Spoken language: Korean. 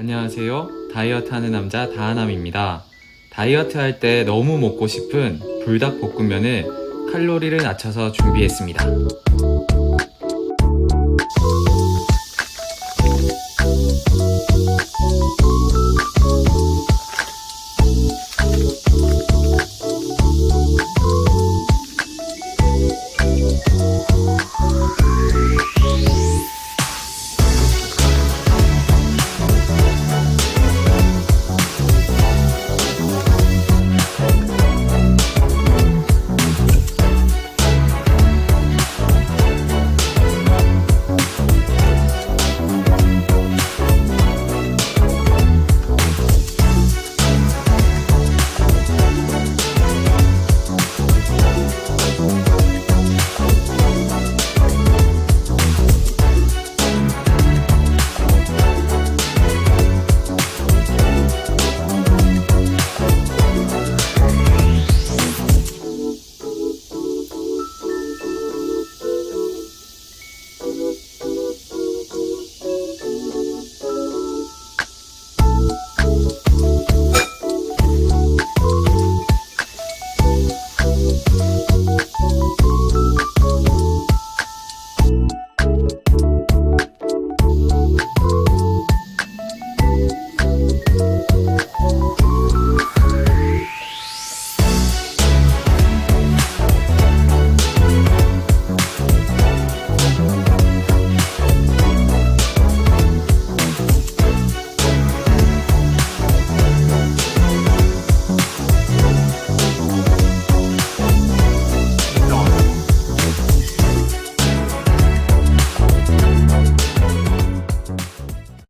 안녕하세요. 다이어트 하는 남자 다하남입니다. 다이어트 할 때 너무 먹고 싶은 불닭 볶음면을 칼로리를 낮춰서 준비했습니다.